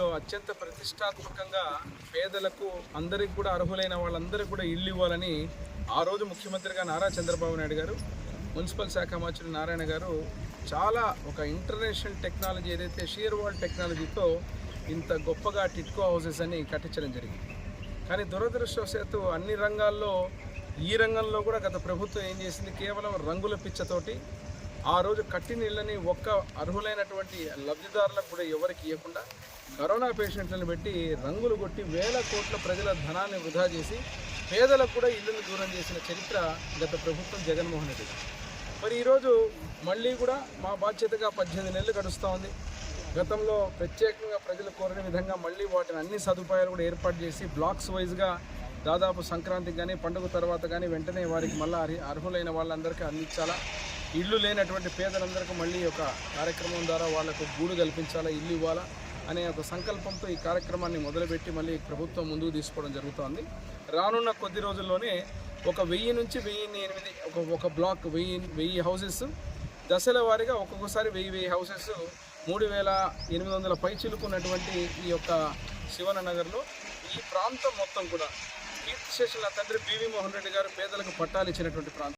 ఇందులో అత్యంత ప్రతిష్టాత్మకంగా పేదలకు అందరికి కూడా అర్హులైన వాళ్ళందరికీ కూడా ఇల్లు ఇవ్వాలని ఆ రోజు ముఖ్యమంత్రిగా నారా చంద్రబాబు నాయుడు గారు మున్సిపల్ శాఖ మంత్రి నారాయణ గారు చాలా ఒక ఇంటర్నేషనల్ టెక్నాలజీ ఏదైతే షియర్ వాల్ టెక్నాలజీతో ఇంత గొప్పగా టిట్కో హౌసెస్ అని కట్టించడం జరిగింది. కానీ దురదృష్టవశాత్తు అన్ని రంగాల్లో ఈ రంగంలో కూడా గత ప్రభుత్వం ఏం చేసింది? కేవలం రంగుల పిచ్చతోటి ఆ రోజు కట్టి నీళ్ళని ఒక్క అర్హులైనటువంటి లబ్ధిదారులకు కూడా ఎవరికి ఇవ్వకుండా కరోనా పేషెంట్లను పెట్టి రంగులు కొట్టి వేల కోట్ల ప్రజల ధనాన్ని వృధా చేసి పేదలకు కూడా ఇళ్ళను దూరం చేసిన చరిత్ర గత ప్రభుత్వం జగన్మోహన్ రెడ్డి. మరి ఈరోజు మళ్ళీ కూడా మా బాధ్యతగా పద్దెనిమిది నెలలు గడుస్తూ ఉంది. గతంలో ప్రత్యేకంగా ప్రజలు కోరిన విధంగా మళ్ళీ వాటిని అన్ని సదుపాయాలు కూడా ఏర్పాటు చేసి బ్లాక్స్ వైజ్గా దాదాపు సంక్రాంతికి కానీ పండుగ తర్వాత కానీ వెంటనే వారికి మళ్ళీ అర్హులైన వాళ్ళందరికీ అందించాలా? ఇల్లు లేనటువంటి పేదలందరికీ మళ్ళీ ఒక కార్యక్రమం ద్వారా వాళ్ళకు గూడు కల్పించాలా ఇల్లు ఇవ్వాలా అనే ఒక సంకల్పంతో ఈ కార్యక్రమాన్ని మొదలుపెట్టి మళ్ళీ ప్రభుత్వం ముందుకు తీసుకోవడం జరుగుతోంది. రానున్న కొద్ది రోజుల్లోనే ఒక వెయ్యి నుంచి వెయ్యి ఎనిమిది ఒక ఒక బ్లాక్ వెయ్యి వెయ్యి హౌసెస్ దశల వారీగా ఒక్కొక్కసారి వెయ్యి వెయ్యి హౌసెస్ మూడు వేల ఎనిమిది వందల పై చిలుకున్నటువంటి ఈ యొక్క శివన నగర్లో ఈ ప్రాంతం మొత్తం కూడా. కీర్తి శేషుల తండ్రి బివి మోహన్ రెడ్డి గారు పేదలకు పట్టాలు ఇచ్చినటువంటి ప్రాంతం.